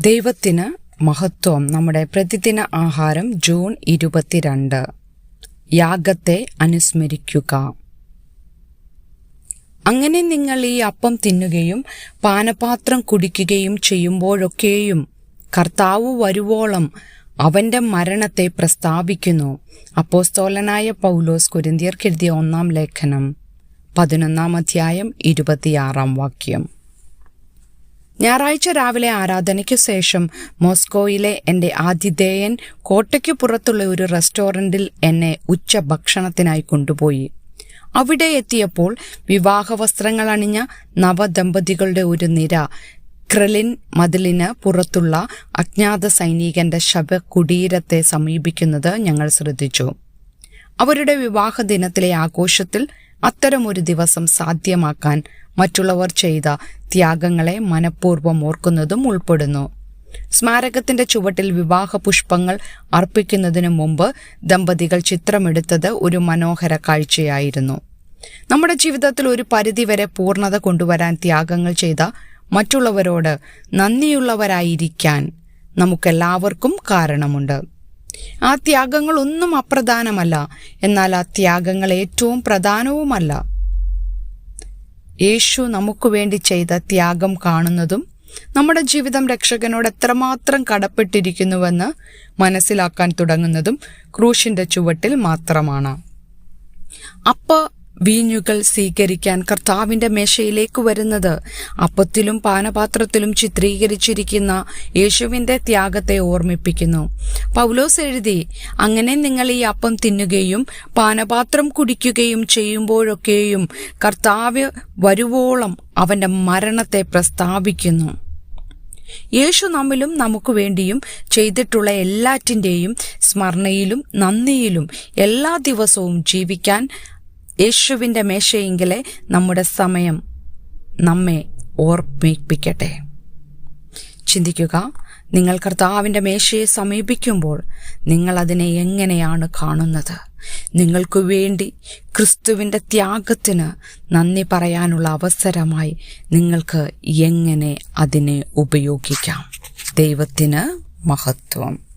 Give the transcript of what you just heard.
ദൈവത്തിന് മഹത്വം. നമ്മുടെ പ്രതിദിന ആഹാരം ജൂൺ ഇരുപത്തിരണ്ട്. യാഗത്തെ അനുസ്മരിക്കുക. അങ്ങനെ നിങ്ങൾ ഈ അപ്പം തിന്നുകയും പാനപാത്രം കുടിക്കുകയും ചെയ്യുമ്പോഴൊക്കെയും കർത്താവ് വരുവോളം അവന്റെ മരണത്തെ പ്രസ്താവിക്കുന്നു. അപ്പോസ്തോലനായ പൗലോസ് കുരിന്തിയർക്കെഴുതിയ ഒന്നാം ലേഖനം പതിനൊന്നാം അധ്യായം ഇരുപത്തിയാറാം വാക്യം. ഞായറാഴ്ച രാവിലെ ആരാധനയ്ക്കു ശേഷം മോസ്കോയിലെ എന്റെ ആതിഥേയൻ കോട്ടയ്ക്ക് പുറത്തുള്ള ഒരു റെസ്റ്റോറന്റിൽ എന്നെ ഉച്ച ഭക്ഷണത്തിനായി കൊണ്ടുപോയി. അവിടെ എത്തിയപ്പോൾ വിവാഹ വസ്ത്രങ്ങൾ അണിഞ്ഞ നവദമ്പതികളുടെ ഒരു നിര ക്രെലിൻ മതിലിന് പുറത്തുള്ള അജ്ഞാത സൈനികന്റെ ശവകുടീരത്തെ സമീപിക്കുന്നത് ഞങ്ങൾ ശ്രദ്ധിച്ചു. അവരുടെ വിവാഹ ദിനത്തിലെ ആഘോഷത്തിൽ അത്തരമൊരു ദിവസം സാധ്യമാക്കാൻ മറ്റുള്ളവർ ചെയ്ത ത്യാഗങ്ങളെ മനഃപൂർവം ഓർക്കുന്നതും ഉൾപ്പെടുന്നു. സ്മാരകത്തിന്റെ ചുവട്ടിൽ വിവാഹ പുഷ്പങ്ങൾ അർപ്പിക്കുന്നതിനു മുമ്പ് ദമ്പതികൾ ചിത്രമെടുത്തത് ഒരു മനോഹര കാഴ്ചയായിരുന്നു. നമ്മുടെ ജീവിതത്തിൽ ഒരു പരിധിവരെ പൂർണത കൊണ്ടുവരാൻ ത്യാഗങ്ങൾ ചെയ്ത മറ്റുള്ളവരോട് നന്ദിയുള്ളവരായിരിക്കാൻ നമുക്കെല്ലാവർക്കും കാരണമുണ്ട്. ആ ത്യാഗങ്ങളൊന്നും അപ്രധാനമല്ല. എന്നാൽ ആ ത്യാഗങ്ങൾ ഏറ്റവും പ്രധാനവുമല്ല. യേശു നമുക്ക് വേണ്ടി ചെയ്ത ത്യാഗം കാണുന്നതും നമ്മുടെ ജീവിതം രക്ഷകനോട് എത്രമാത്രം കടപ്പെട്ടിരിക്കുന്നുവെന്ന് മനസ്സിലാക്കാൻ തുടങ്ങുന്നതും ക്രൂശിന്റെ ചുവട്ടിൽ മാത്രമാണ്. അപ്പ വീഞ്ഞുകൾ സ്വീകരിക്കാൻ കർത്താവിന്റെ മേശയിലേക്ക് വരുന്നത്. അപ്പത്തിലും പാനപാത്രത്തിലും ചിത്രീകരിച്ചിരിക്കുന്ന യേശുവിന്റെ ത്യാഗത്തെ ഓർമ്മിപ്പിക്കുന്നു. പൗലോസ് എഴുതി അങ്ങനെ നിങ്ങൾ ഈ അപ്പം തിന്നുകയും പാനപാത്രം കുടിക്കുകയും ചെയ്യുമ്പോഴൊക്കെയും കർത്താവ് വരുവോളം അവന്റെ മരണത്തെ പ്രസ്താവിക്കുന്നു. യേശു നമ്മിലും നമുക്ക് വേണ്ടിയും ചെയ്തിട്ടുള്ള എല്ലാറ്റിന്റെയും സ്മരണയിലും നന്ദിയിലും എല്ലാ ദിവസവും ജീവിക്കാൻ യേശുവിന്റെ മേശയെങ്കിലെ നമ്മുടെ സമയം നമ്മെ ഓർമ്മിപ്പിക്കട്ടെ. ചിന്തിക്കുക നിങ്ങൾ കർത്താവിന്റെ മേശയെ സമീപിക്കുമ്പോൾ നിങ്ങൾ അതിനെ എങ്ങനെയാണ് കാണുന്നത്? നിങ്ങൾക്കു വേണ്ടി ക്രിസ്തുവിന്റെ ത്യാഗത്തിന് നന്ദി പറയാനുള്ള അവസരമായി നിങ്ങൾക്ക് എങ്ങനെ അതിനെ ഉപയോഗിക്കാം? ദൈവത്തിന് മഹത്വം.